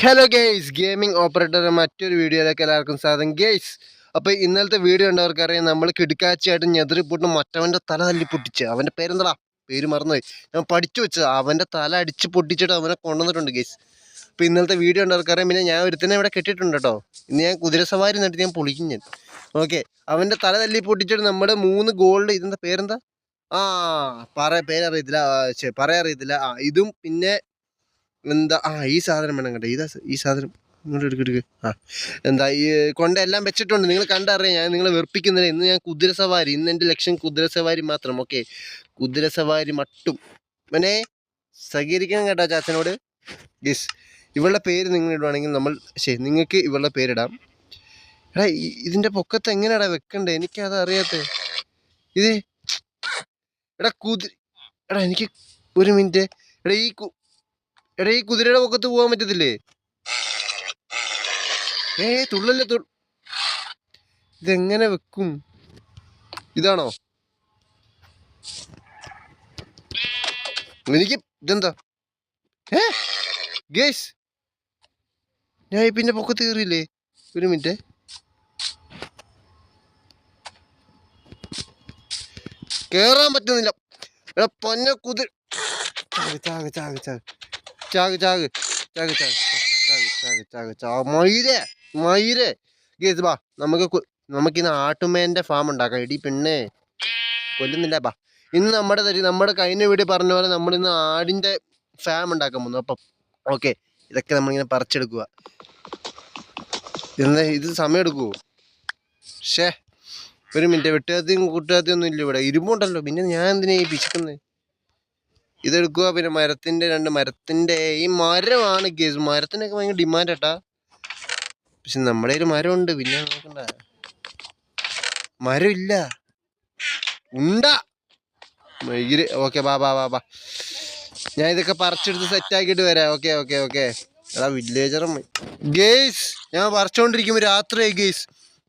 Hello guys gaming operator മറ്റൊരു വീഡിയോയിലേക്ക് എല്ലാവർക്കും സ്വാഗതം ഗെയ്സ് അപ്പോൾ ഇന്നലത്തെ വീഡിയോ ഉണ്ടവർക്കറിയാം നമ്മൾ കിടുക്കാച്ചയായിട്ട് പൊട്ടും മറ്റവന്റെ തല തല്ലി പൊട്ടിച്ച്. അവന്റെ പേരെന്താടാ? പേര് മറന്നുപോയി. ഞാൻ പഠിച്ചു വെച്ചത്. അവന്റെ തല അടിച്ച് പൊട്ടിച്ചിട്ട് അവനെ കൊണ്ടുവന്നിട്ടുണ്ട് ഗെയ്സ് അപ്പോൾ ഇന്നലത്തെ വീഡിയോ ഉണ്ടവർക്കറിയാം പിന്നെ ഞാൻ ഒരുത്തനെ ഇവിടെ കെട്ടിയിട്ടുണ്ട് കേട്ടോ. ഇന്ന് ഞാൻ കുതിരസവാരി നട്ട് ഞാൻ പൊളിക്കും ഞാൻ. ഓക്കെ അവന്റെ തല തല്ലി പൊട്ടിച്ചിട്ട് നമ്മുടെ മൂന്ന് ഗോൾഡ് ഇതിന്റെ പേരെന്താ? ആ പറ പേരറിയത്തില്ല. പറയാറിയത്തില്ല. ആ ഇതും പിന്നെ എന്താ? ആ ഈ സാധനം വേണം കേട്ടോ. ഇതാ ഈ സാധനം ഇങ്ങോട്ട് എടുക്ക് എടുക്ക്. ആ എന്താ ഈ കൊണ്ട എല്ലാം വെച്ചിട്ടുണ്ട്. നിങ്ങൾ കണ്ടറിയാം ഞാൻ നിങ്ങളെ വെറുപ്പിക്കുന്നില്ല. ഇന്ന് ഞാൻ കുതിര സവാരി ഇന്ന് എന്റെ ലക്ഷ്യം കുതിര സവാരി മാത്രം ഓക്കെ? കുതിര സവാരി മട്ടും. പിന്നെ സഹകരിക്കണം കേട്ടോ ചാച്ചനോട്. യെസ് ഇവളുടെ പേര് നിങ്ങൾ ഇടുവാണെങ്കിൽ നമ്മൾ ശരി നിങ്ങൾക്ക് ഇവളുടെ പേരിടാം. എടാ ഇതിന്റെ പൊക്കത്ത് എങ്ങനെയാടാ വെക്കണ്ടേ? എനിക്കത് അറിയാത്ത. ഇത് എടാ കുതിര എടാ എനിക്ക് ഒരു മിനിറ്റ്. എടാ ഈ എടാ ഈ കുതിരയുടെ പൊക്കത്ത് പോകാൻ പറ്റത്തില്ലേ? ഏ തുള്ളല്ലേ തു ഇതെങ്ങനെ വെക്കും? ഇതാണോ? എനിക്ക് ഇതെന്താ? ഏ ഗേസ് ഞാൻ പിന്നെ പൊക്കത്ത് കയറിയില്ലേ? ഒരു മിനിറ്റ്. കേറാൻ പറ്റുന്നില്ല. എടാ പൊന്ന കുതിര ചാക് ചാക് ചാക് ചാക് ചാക് ചാക് ചാക് മയിരേ മയിരേ. ഗേസ് ബാ നമുക്ക് നമുക്കിന്ന് ആട്ടുമേന്റെ ഫാം ഉണ്ടാക്കാം. ഇടി പെണ്ണേ. കൊല്ലുന്നില്ല ബാ ഇന്ന് നമ്മുടെ തരി നമ്മുടെ കഴിഞ്ഞ വീഡിയോ പറഞ്ഞ പോലെ നമ്മൾ ഇന്ന് ആടിന്റെ ഫാം ഉണ്ടാക്കാൻ പോകുന്നു. അപ്പം ഓക്കെ ഇതൊക്കെ നമ്മളിങ്ങനെ പറിച്ചെടുക്കുക എന്താ ഇത് സമയം ഷേ ഒരു മിനിറ്റ് വെട്ടുകാത്തിയും കൂട്ടുകാത്തിയൊന്നും ഇല്ല ഇവിടെ. ഇരുമ്പുണ്ടല്ലോ. പിന്നെ ഞാൻ എന്തിനാ ഈ പിശുക്കുന്നത് ഇതെടുക്കുക. പിന്നെ മരത്തിന്റെ രണ്ട് മരത്തിന്റെ ഈ മരമാണ് കേസ് മരത്തിനൊക്കെ ഭയങ്കര ഡിമാൻഡ് ഏട്ടാ പക്ഷെ നമ്മുടെ കയ്യിൽ മരമുണ്ട്. പിന്നെ നോക്കണ്ട. മരമില്ല. ഉണ്ടാ. മയിൽ ഓക്കെ ബാ ബാ ബാ ബാ. ഞാൻ ഇതൊക്കെ പറിച്ചെടുത്ത് സെറ്റ് ആക്കിയിട്ട് വരാം. Okay okay okay. എടാ വില്ലേജർ ഗേസ് ഞാൻ പറിച്ചോണ്ടിരിക്കുമ്പോ രാത്രിയായി ഗേസ്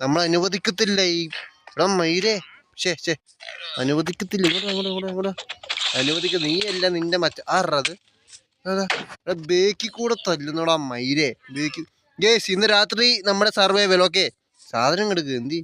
നമ്മൾ അനുവദിക്കത്തില്ല ഈ എടാ മയിരേ ശേ ശേ അനുവദിക്കത്തില്ല. ഇങ്ങോട്ട് അങ്ങോട്ട് അങ്ങോട്ട് അനുവദിക്ക നീയല്ല നിന്റെ മറ്റ ആറത് അതാ ബേക്കി കൂടെ തല്ലുന്നോടാ മൈരേ ബേക്കി ഗേസ് ഇന്ന് രാത്രി നമ്മുടെ സർവൈവൽ ഓക്കെ സാധനം എടുക്ക് എന്തി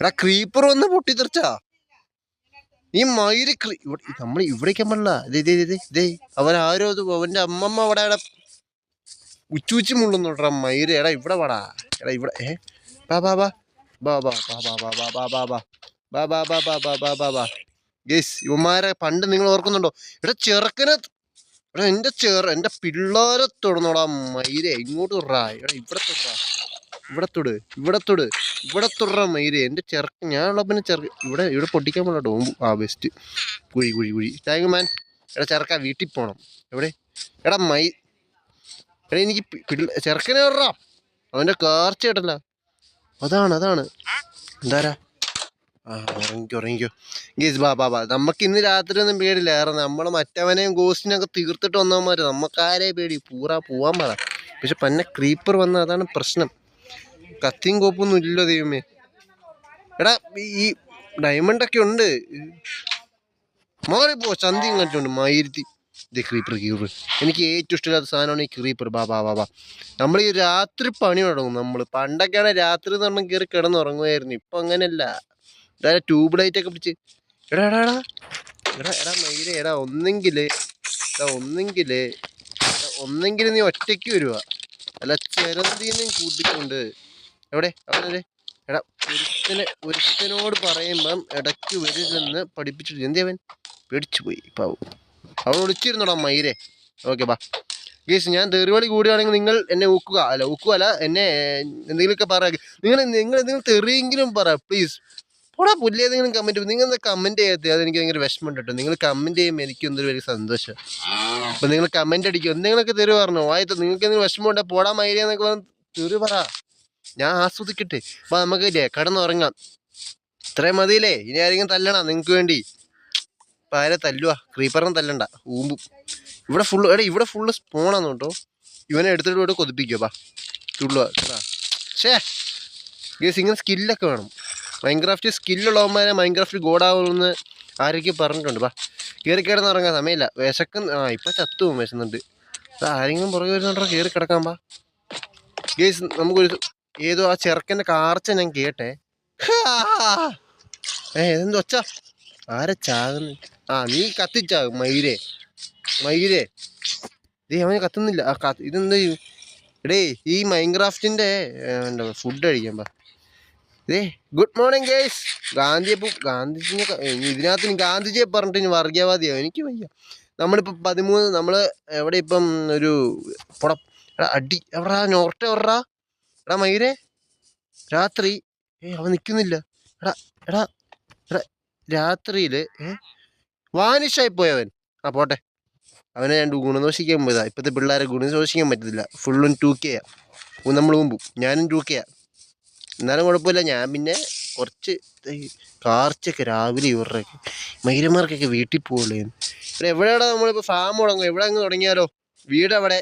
എടാ ക്രീപ്പർ വന്ന് പൊട്ടിത്തെറിച്ചാ ഈ മയിൽ ക്രീ നമ്മൾ ഇവിടേക്കാൻ പറഞ്ഞ ഇതേ ദേ, ദേ ദേ അവൻ ആരോ അവന്റെ അമ്മമ്മ അവിടെ അവിടെ ഉച്ചൂച്ചി മുള്ളുന്നോട്ടാ മയിൽ എടാ ഇവിടെ വാടാ എടാ ഇവിടെ ഏ ബാ ബാ ബാ ബാ ബാ ബാ ബാ ബാ ബാ ബാ ബാ ബാ ബാ ബാ ബാ ബാ ബാ ബാ ഗേസ് ഇവന്മാരെ പണ്ട് നിങ്ങൾ ഓർക്കുന്നുണ്ടോ? ഇവിടെ ചെറുക്കനെ ഇവിടെ എന്റെ ചെറു എന്റെ പിള്ളേരെ തൊടുന്നോടാ മയിരെ ഇങ്ങോട്ട് തൊടാ ഇവിടെ ഇവിടെ തൊടാ ഇവിടെ തൊട് ഇവിടെ തൊട് ഇവിടെ തൊടാ മയിരെ എന്റെ ചെറുക്കൻ ഞാനുള്ള പിന്നെ ചെറു ഇവിടെ ഇവിടെ പൊട്ടിക്കാൻ പോല ഡോമ്പു ആ ബെസ്റ്റ് കുഴി കുഴി കുഴി. താങ്ക് മാൻ എടാ ചെറുക്ക വീട്ടിൽ പോകണം എവിടെ? എടാ മൈ എടാ എനിക്ക് ചെറുക്കനെ വിടറാ അവന്റെ കാർച്ച കേട്ടല്ല. അതാണ് അതാണ്. എന്താരാ ഉറങ്ങിക്കോ ഉറങ്ങിക്കോ. ഗീസ് ബാ ബാ ബാ. നമുക്ക് ഇന്ന് രാത്രി ഒന്നും പേടില്ല കാരണം നമ്മൾ മറ്റവനെയും ഗോസ്റ്റിനൊക്കെ തീർത്തിട്ട് വന്നാൽ മതി നമുക്കാരെ പേടി. പൂറാ പോവാൻ പറ പക്ഷെ പന്നെ ക്രീപ്പർ വന്ന അതാണ് പ്രശ്നം. കത്തിയും കോപ്പൊന്നും ഇല്ലല്ലോ ദൈവമേ. എടാ ഈ ഡയമണ്ട് ഒക്കെ ഉണ്ട്. മാറിപ്പോ ചന്തി കണ്ടിട്ടുണ്ട്. മായിരത്തി ഇത് ക്രീപ്പർ ക്രീപ്പർ എനിക്ക് ഏറ്റവും ഇഷ്ടമില്ലാത്ത സാധനമാണ് ഈ ക്രീപ്പർ ബാ ബാ ബാ ബാ. നമ്മൾ ഈ രാത്രി പണി തുടങ്ങും നമ്മൾ പണ്ടൊക്കെയാണ് രാത്രി പറഞ്ഞാൽ കയറി കിടന്നുറങ്ങുമായിരുന്നു ഇപ്പം അങ്ങനെയല്ല ഇതാ ട്യൂബ് ലൈറ്റ് ഒക്കെ പിടിച്ച്? എടാ എടാ എടാ. എടാ എടാ മയിലേ എടാ ഒന്നെങ്കിൽ എടാ ഒന്നെങ്കിൽ ഒന്നെങ്കിൽ നീ ഒറ്റയ്ക്ക് വരുക അല്ല ചെറുതീന്നും കൂട്ടിക്കൊണ്ട്. എവിടെ? അവിടെ എടാ ഒരുത്തനെ ഒരുത്തനോട് പറയുമ്പം ഇടയ്ക്ക് വരില്ലെന്ന് പഠിപ്പിച്ചിട്ട് എന്തേ അവൻ? പേടിച്ചു പോയി പാവം. അവൻ ഒളിച്ചിരുന്നോടാ മയിരെ ഓക്കെ ബാ. ഗീസ് ഞാൻ തെറിവളി കൂടുകയാണെങ്കിൽ നിങ്ങൾ എന്നെ ഊക്കുക. അല്ല ഊക്കുക അല്ല എന്നെ എന്തെങ്കിലുമൊക്കെ പറയാ. നിങ്ങൾ നിങ്ങൾ എന്തെങ്കിലും തെറിയെങ്കിലും പറ പ്ലീസ്. പോടാ പുല്ല് ഏതെങ്കിലും കമന്റ് നിങ്ങൾ എന്താ കമന്റ് ചെയ്യാത്ത അതെനിക്ക് ഭയങ്കര വിഷമം കേട്ടോ. നിങ്ങൾ കമന്റ് ചെയ്യുമ്പോൾ എനിക്ക് എന്തൊരു വലിയ സന്തോഷം. അപ്പം നിങ്ങൾ കമന്റ് അടിക്കും എന്തെങ്കിലുമൊക്കെ തെറി പറഞ്ഞു? വായിട്ട് നിങ്ങൾക്ക് എന്തെങ്കിലും വിഷമം ഉണ്ടോ പോടാ മൈരിയ എന്നൊക്കെ തെറി പറ. ഞാൻ ആസ്വദിക്കട്ടെ. അപ്പം നമുക്ക് ഇല്ലേ കിടന്നുറങ്ങാം. ഇത്രയും മതിയില്ലേ? ഇനി ആരെങ്കിലും തല്ലണം നിങ്ങൾക്ക് വേണ്ടി? അപ്പൊ ആരെ തല്ലുവാ? ക്രീപ്പറിനെ തല്ലണ്ട. ഊമ്പും. ഇവിടെ ഫുള്ള് എടാ ഇവിടെ ഫുള്ള് സ്പോണാന്ന് കേട്ടോ. ഇവനെ എടുത്തിട്ട് ഇവിടെ കൊതിപ്പിക്കുക ബാ തുള്ളുക ഷേ ഇങ്ങനെ സ്കില്ലൊക്കെ വേണം. മൈൻക്രാഫ്റ്റ് സ്കില്ലുള്ളവന്മാരെ മൈൻക്രാഫ്റ്റ് ഗോഡാവുമെന്ന് ആരൊക്കെ പറഞ്ഞിട്ടുണ്ട്. ബാ കയറി കിടന്ന് ഇറങ്ങാൻ സമയമില്ല. വിശക്കുന്ന. ആ ഇപ്പം ചത്തുവും വിശന്നുണ്ട്. ആരെങ്കിലും പുറകെ വരുന്നുണ്ടോ? കയറി കിടക്കാൻ പാ ഗേസ് നമുക്കൊരു ഏതോ ആ ചെറുക്കന്റെ കാർച്ച ഞാൻ കേട്ടെ. ഏ ഇതെന്ത് ഒച്ച? ആരെ ചാകുന്നു? ആ നീ കത്തിച്ചാകും മൈരേ മൈരേ ദേ അവന് കത്തുന്നില്ല. ആ ഇതെന്ത് ചെയ്യും? എടേ ഈ എന്താ ഫുഡ് കഴിക്കാൻ പാ ദേ ഗുഡ് മോർണിംഗ് ഗേസ് ഗാന്ധിയെ ഗാന്ധിജിനെ ഇതിനകത്ത് ഗാന്ധിജിയെ പറഞ്ഞിട്ട് ഇനി വർഗീയവാദിയോ എനിക്ക് വയ്യ. നമ്മളിപ്പോൾ പതിമൂന്ന് നമ്മൾ എവിടെ ഇപ്പം ഒരു പൊട അടി എവിടാ നോർട്ട് എവിടാ? എടാ മയൂരെ. രാത്രി. ഏ അവൻ നിൽക്കുന്നില്ല എടാ എടാ എടാ രാത്രിയിൽ ഏ? വാനിഷായി പോയവൻ ആ പോട്ടെ. അവനെ രണ്ട് ഗുണദോഷിക്കാൻ പോയതാണ് ഇപ്പോഴത്തെ പിള്ളേരെ ഗുണദോഷിക്കാൻ പറ്റത്തില്ല. ഫുള്ളും ടൂ നമ്മൾ മുമ്പും. ഞാനും ടൂ എന്നാലും കുഴപ്പമില്ല. ഞാൻ പിന്നെ കുറച്ച് കാർച്ചൊക്കെ രാവിലെ ഇവരുടെയൊക്കെ മൈരന്മാർക്കൊക്കെ വീട്ടിൽ പോവുള്ളൂ ഇവിടെ എവിടെയാണ് നമ്മളിപ്പോൾ ഫാം തുടങ്ങും എവിടെ അങ്ങ് തുടങ്ങിയാലോ? വീട് അവിടെ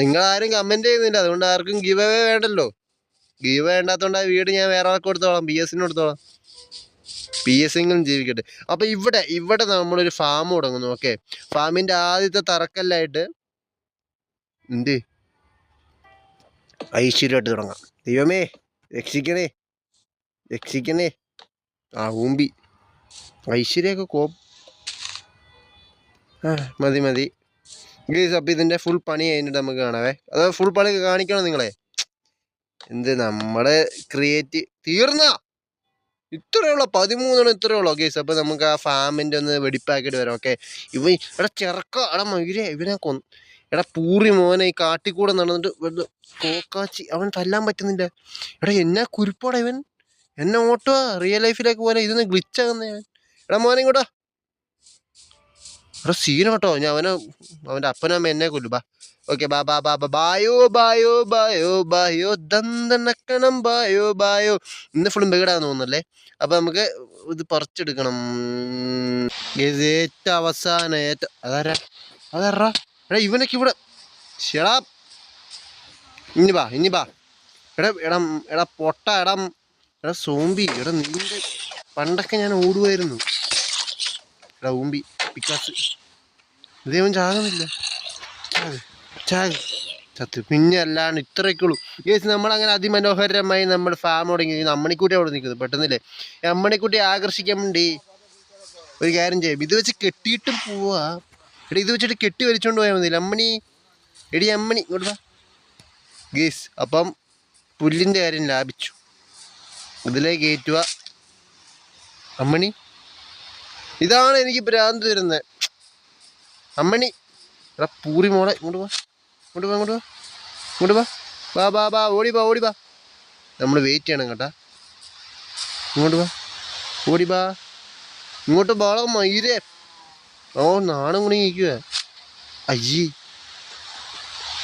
നിങ്ങളാരും കമന്റ് ചെയ്യുന്നില്ല. അതുകൊണ്ട് ആർക്കും ഗീവ് അവേ വേണ്ടല്ലോ. ഗീവ് വേണ്ടാത്തതുകൊണ്ട് ആ വീട് ഞാൻ വേറെ ആൾക്ക് കൊടുത്തോളാം. പി എസിന് കൊടുത്തോളാം. പി എസ് എങ്കിലും ജീവിക്കട്ടെ. അപ്പൊ ഇവിടെ ഇവിടെ നമ്മളൊരു ഫാം തുടങ്ങുന്നു. ഓക്കെ ഫാമിന്റെ ആദ്യത്തെ തറക്കല്ലായിട്ട് എന്ത്? ഐശ്വര്യമായിട്ട് തുടങ്ങാം. ദൈവമേ. രക്ഷിക്കണേ. രക്ഷിക്കണേ. ആ ഊമ്പി. ഐശ്വര്യൊക്കെ കോ മതി മതി. ഗീസ് അപ്പം ഇതിന്റെ ഫുൾ പണി കഴിഞ്ഞിട്ട് നമുക്ക് കാണാവേ. അത് ഫുൾ പണി കാണിക്കണം നിങ്ങളെ? എന്ത് നമ്മുടെ ക്രിയേറ്റ് തീർന്ന! ഇത്രയേ ഉള്ളൂ? പതിമൂന്നെണ്ണം ഇത്രയേ ഉള്ളൂ? ഓക്കെ അപ്പോൾ നമുക്ക് ആ ഫാമിന്റെ ഒന്ന് വെടിപ്പാക്കിയിട്ട് വരാം. ഓക്കെ ഇവ ഇവിടെ ചെറുക്ക അവിടെ മയിരെ ഇവനെ കൊന്ന് എടാ പൂറി മോനെ ഈ കാട്ടിക്കൂടെ നടന്നിട്ട് വെറുതെ കോക്കാച്ചി. അവൻ തല്ലാൻ പറ്റുന്നില്ല. എടാ എന്നാ കുരുപ്പോടാ ഇവൻ? എന്നെ ഓട്ടോ? റിയൽ ലൈഫിലേക്ക് പോലെ ഇതൊന്ന് ഗ്ലിച്ചാകുന്ന ഇവൻ എടാ മോനെ ഇങ്ങോട്ടാ എടാ സീന കേട്ടോ. ഞാൻ അവനെ അവന്റെ അപ്പനും അമ്മ എന്നെ കൊല്ലു. ബാ. ഓക്കെ ബാ ബാ ബാ ബായോ ബായോ ബായോ ബായോ. ദന്തണക്കണം ബായോ ബായോ. ഇന്ന് ഫുള്ളും ബേഡാന്ന് തോന്നുന്നല്ലേ? അപ്പൊ നമുക്ക് ഇത് പറിച്ചെടുക്കണം. ഏറ്റവും അവസാനം ഏറ്റവും അതാരാ അതാരാ. എടാ ഇവനൊക്കെ ഇവിടെ ഷെടാ. ഇനി ബാ ഇനി ബാ എടാ എടാ എടാ പൊട്ട എടാ എടാ സോംബി. എടാ നിന്റെ പണ്ടൊക്കെ ഞാൻ ഓടുമായിരുന്നു എടാ ഊമ്പി പിക്കാസ്. ഇതേവൻ ചാകുന്നില്ല. ചാക് ചത്ത്. പിന്നെ അല്ലാണ്ട് ഇത്രയ്ക്കുള്ളൂ യേസ് നമ്മളങ്ങനെ അതിമനോഹരമായി നമ്മൾ ഫാം തുടങ്ങി. അമ്മണിക്കുട്ടി അവിടെ നിൽക്കുന്നത് പെട്ടെന്നില്ലേ? അമ്മണിക്കുട്ടി ആകർഷിക്കാൻ വേണ്ടി ഒരു കാര്യം ചെയ്യും. ഇത് വെച്ച് കെട്ടിയിട്ടും പോവാ. എടി ഇത് വെച്ചിട്ട് കെട്ടി വലിച്ചോണ്ട് പോയാൽ മതി അമ്മണി എടി അമ്മണി ഇങ്ങോട്ട് ഗേസ് അപ്പം പുല്ലിന്റെ കാര്യം ലാഭിച്ചു. ഇതിലേക്ക് കയറ്റുക അമ്മണി ഇതാണ് എനിക്ക് ഭ്രാന്ത് വരുന്നത് അമ്മണി എടാ പൂറി മോളെ ഇങ്ങോട്ട് വാ. ഇങ്ങോട്ട് വാ ഇങ്ങോട്ട് വാ. ഇങ്ങോട്ട് വാ. വാ വാ വാ ഓടി വാ ഓടി വാ. നമ്മൾ വെയിറ്റ് ചെയ്യണം കേട്ടാ. ഇങ്ങോട്ട് വാ. ഓടി വാ. ഇങ്ങോട്ട് വാള മയിരേ ഓ നാണം കൂടി അയ്യേ.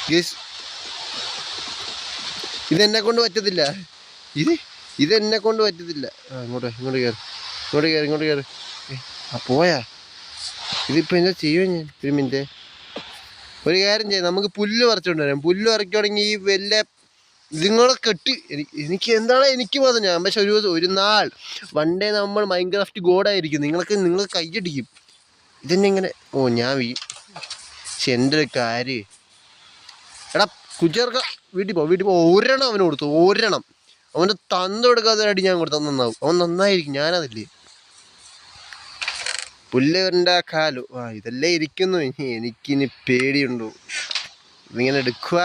ഗേസ് ഇതെന്നെ കൊണ്ട് പറ്റത്തില്ല. ഇത് ഇതെന്നെ കൊണ്ട് പറ്റത്തില്ല. ആ ഇങ്ങോട്ട് ഇങ്ങോട്ട് കയറി ഇങ്ങോട്ട് കയറി ഇങ്ങോട്ട് കയറി ആ പോയാ. ഇതിപ്പോൾ എന്താ ചെയ്യുക ഞാൻ? ഒരു മിനിറ്റ്. ഒരു കാര്യം ചെയ്യാം. നമുക്ക് പുല്ല് പറിച്ചുകൊണ്ട് വരാം. പുല്ല് പറിക്കുവാണെങ്കിൽ ഈ വല്ല ഇതുങ്ങളെ കെട്ടി. എനി- എനിക്ക് എന്താണ് എനിക്ക് മാത്രം ഞാൻ? പക്ഷെ ഒരു ഒരു നാൾ. വൺ ഡേ നമ്മൾ മൈൻക്രാഫ്റ്റ് ഗോഡായിരിക്കും നിങ്ങൾക്ക് നിങ്ങൾ കയ്യടിക്കും ഇതെന്നെ ഇങ്ങനെ ഓ ഞാൻ വീ പക്ഷെ എന്റെ ഒരു കാര്യം. എടാ കുജർക്ക വീട്ടിൽ പോ വീട്ടിൽ പോ. ഒരെണ്ണം അവന് കൊടുത്തു ഒരെണ്ണം. അവന്റെ തന്ത കൊടുക്കാതെ അടി ഞാൻ കൊടുത്താൽ നന്നാവും. അവൻ നന്നായിരിക്കും ഞാനതില്ലേ. പുല്ലവന്റെ കാലു. ആ ഇതല്ലേ ഇരിക്കുന്നു. ഇനി എനിക്കിനി പേടിയുണ്ടോ? ഇതിങ്ങനെ എടുക്കുക.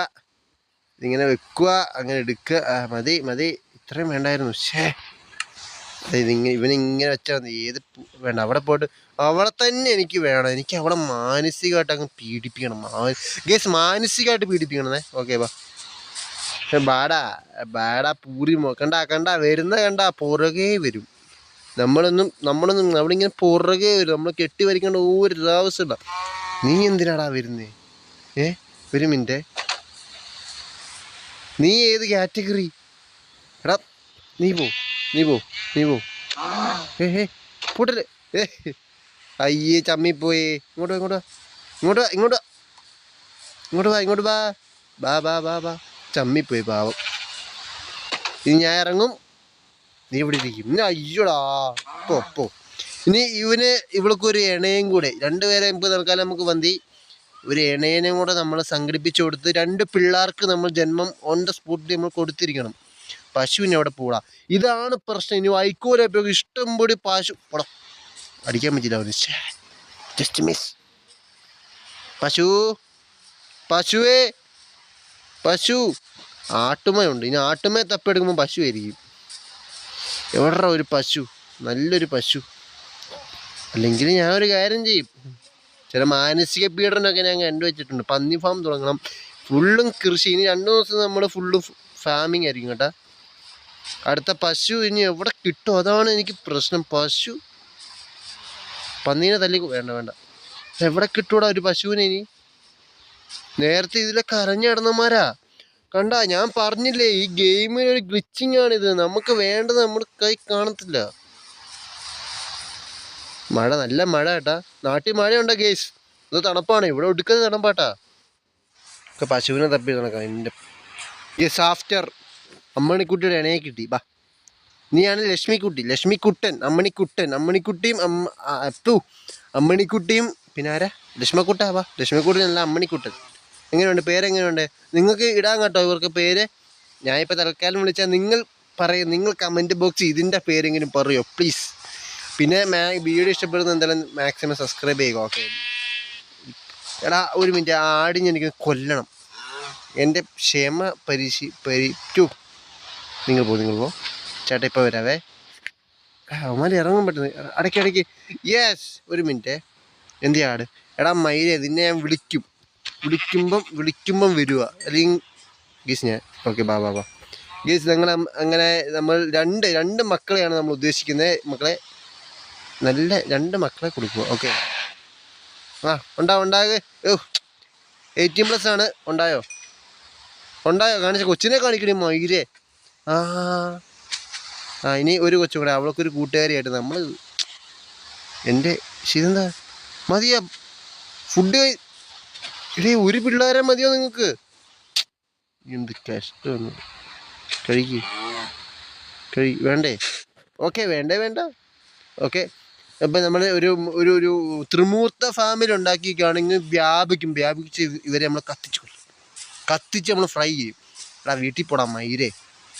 ഇതിങ്ങനെ വെക്കുക. അങ്ങനെ എടുക്കുക. മതി മതി. ഇത്രയും വേണ്ടായിരുന്നു. ഷേ ഇവനിങ്ങനെ വെച്ചാൽ മതി. ഏത് വേണ്ട അവിടെ പോയിട്ട് അവിടെ തന്നെ എനിക്ക് വേണം. എനിക്ക് അവിടെ മാനസികമായിട്ട് അങ്ങ് പീഡിപ്പിക്കണം. ഗേസ് മാനസികമായിട്ട് പീഡിപ്പിക്കണേ ഓക്കെ ബാ ബാടാ ബാടാ പൂരി കണ്ട കണ്ട വരുന്ന കണ്ട പുറകെ വരും. നമ്മളൊന്നും നമ്മളൊന്നും നമ്മളിങ്ങനെ പുറകെ വരും. നമ്മൾ കെട്ടി വരയ്ക്കേണ്ട ഒരു ആവശ്യമില്ല നീ എന്തിനാടാ വരുന്നേ? ഏ? ഒരു മിനിറ്റ്. നീ ഏത് കാറ്റഗറി? എടാ നീ പോ. നീ പോ നീ പോ. ഏ ഏ പൂട്ടൽ ഏ അയ്യേ ചമ്മിപ്പോയി. ഇങ്ങോട്ട് ഇങ്ങോട്ട് വാ. ഇങ്ങോട്ട് ഇങ്ങോട്ട് വാ. ഇങ്ങോട്ട് വാ ബാ ബാ ബാ ബാ. ചമ്മിപ്പോയി പാവം. ഇനി ഞാൻ ഇറങ്ങും. നീ ഇവിടെ ഇരിക്കും. ഇനി അയ്യോടാ. പോ പോ. ഇനി ഇവന് ഇവൾക്കൊരു ഇണയും കൂടെ. രണ്ടുപേരെ നമുക്ക് തൽക്കാലം നമുക്ക് വന്തി. ഒരു ഇണയനെയും കൂടെ നമ്മൾ സംഘടിപ്പിച്ചു കൊടുത്ത് രണ്ട് പിള്ളേർക്ക് നമ്മൾ ജന്മം ഓൺ ദ സ്പോട്ടിൽ നമ്മൾ കൊടുത്തിരിക്കണം. പശുവിനെ അവിടെ പോടാ. ഇതാണ് പ്രശ്നം. ഇനി വൈക്കോലെ ഇഷ്ടം ഇഷ്ടംപൊടി പശു പോടാ. അടിക്കാൻ പറ്റില്ല അവന്. ജസ്റ്റ് മിസ് പശു. പശുവേ. പശു. ആട്ടുമയുണ്ട്. ഇനി ആട്ടുമയെ തപ്പെടുക്കുമ്പോൾ പശു ആയിരിക്കും. എവിടെ ഒരു പശു? നല്ലൊരു പശു. അല്ലെങ്കിൽ ഞാൻ ഒരു കാര്യം ചെയ്യും. ചില മാനസിക പീഡനമൊക്കെ ഞാൻ കണ്ടുവച്ചിട്ടുണ്ട് പന്നി ഫാം തുടങ്ങണം. ഫുള്ളും കൃഷി. ഇനി രണ്ടു ദിവസം നമ്മൾ ഫുള്ളും ഫാമിംഗ് ആയിരിക്കും കേട്ടാ. അടുത്ത പശു ഇനി എവിടെ കിട്ടും? അതാണ് എനിക്ക് പ്രശ്നം. പശു പന്നീനെ തല്ലി വേണ്ട വേണ്ട. എവിടെ കിട്ടൂടാ ഒരു പശുവിനെ ഇനി? നേരത്തെ ഇതിലെ കരഞ്ഞിടന്നമാരാ കണ്ട ഞാൻ പറഞ്ഞില്ലേ ഈ ഗെയിമിൽ ഒരു ഗ്ലിച്ചിങ് ആണിത്. നമുക്ക് വേണ്ടത് നമ്മൾ കൈ കാണത്തില്ല. മഴ നല്ല മഴ കേട്ടാ. നാട്ടിൽ മഴയുണ്ടോ ഗേസ് ഇത് തണുപ്പാണ്. ഇവിടെ ഒടുക്കുന്നത് തണുപ്പാട്ടാ. ഒക്കെ പശുവിനെ തപ്പി നടക്കാം. എന്റെ ഈ ആഫ്റ്റർ അമ്മണിക്കുട്ടിയുടെ ഇണയെ കിട്ടി. ബാ. നീയാണ് ലക്ഷ്മിക്കുട്ടി. ലക്ഷ്മിക്കുട്ടൻ അമ്മണിക്കുട്ടൻ. അമ്മണിക്കുട്ടിയും അമ്മ അപ്പു അമ്മണിക്കുട്ടിയും പിന്നെ ആരാ? ലക്ഷ്മക്കുട്ടാ വാ ലക്ഷ്മിക്കുട്ടൻ അല്ല അമ്മണിക്കുട്ടൻ. എങ്ങനെയുണ്ട്? പേരെങ്ങനെയുണ്ട്? നിങ്ങൾക്ക് ഇടാൻ കേട്ടോ ഇവർക്ക് പേര്. ഞാനിപ്പോൾ തൽക്കാലം വിളിച്ചാൽ നിങ്ങൾ പറയും നിങ്ങൾ കമന്റ് ബോക്സ് ഇതിന്റെ പേരെങ്കിലും പറയോ പ്ലീസ് പിന്നെ മാ വീഡിയോ ഇഷ്ടപ്പെടുന്ന എന്തായാലും മാക്സിമം സബ്സ്ക്രൈബ് ചെയ്യുക ഓക്കെ എടാ ഒരു മിനിറ്റ് ആടിഞ്ഞെനിക്ക് കൊല്ലണം. എന്റെ ക്ഷമ പരിശി പരിറ്റു നിങ്ങൾ പോ നിങ്ങൾ പോ. ചേട്ടാ ഇപ്പോൾ വരാവേ. അവന്മാർ ഇറങ്ങാൻ പറ്റുന്നത്. അടയ്ക്കടയ്ക്ക് യെസ് ഒരു മിനിറ്റ്. എന്ത് ആട്? എടാ മയിലെ നിന്നെ ഞാൻ വിളിക്കും. വിളിക്കുമ്പം വിളിക്കുമ്പം വരുക അല്ലെങ്കിൽ ഗീസ് ഞാൻ. ഓക്കെ ബാ ബാ ബാ. ഗീസ് ഞങ്ങൾ അങ്ങനെ നമ്മൾ രണ്ട് രണ്ട് മക്കളെയാണ് നമ്മൾ ഉദ്ദേശിക്കുന്നത്. മക്കളെ നല്ല രണ്ട് മക്കളെ കൊടുക്കുക ഓക്കെ ആ ഉണ്ടാവും ഉണ്ടാകെ ഓ എയ്റ്റീൻ പ്ലസ് ആണ്. ഉണ്ടായോ? ഉണ്ടായോ? കാണിച്ച കൊച്ചിനെ കാണിക്കണേ മയിലേ. ആ. ഇനി ഒരു കൊച്ചും കൂടെ അവൾക്കൊരു കൂട്ടുകാരിയായിട്ട് നമ്മൾ എന്റെ ശരിന്താ മതിയാ. ഫുഡ് ഇടേ ഒരു പിള്ളേരെ മതിയോ നിങ്ങൾക്ക് എന്ത് കഷ്ടമാണ് കഴിക്ക്. കഴി വേണ്ടേ? ഓക്കെ വേണ്ടേ വേണ്ട. ഓക്കെ. അപ്പം നമ്മൾ ഒരു ഒരു ഒരു ത്രിമൂർത്ത ഫാമിൽ ഉണ്ടാക്കിയൊക്കെയാണെങ്കിൽ വ്യാപിക്കും. വ്യാപിച്ച് ഇവരെ നമ്മൾ കത്തിച്ചു കൊല്ലും. കത്തിച്ച് നമ്മൾ ഫ്രൈ ചെയ്യും. എടാ വീട്ടിൽ പോടാ മയിരേ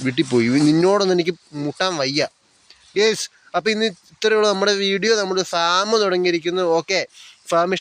വീട്ടിൽ പോയി നിന്നോടൊന്നും എനിക്ക് മുട്ടാൻ വയ്യ. യേസ് അപ്പോൾ ഇന്ന് ഇത്രയുള്ള നമ്മുടെ വീഡിയോ. നമ്മുടെ ഫാം തുടങ്ങിയിരിക്കുന്നു. Okay farm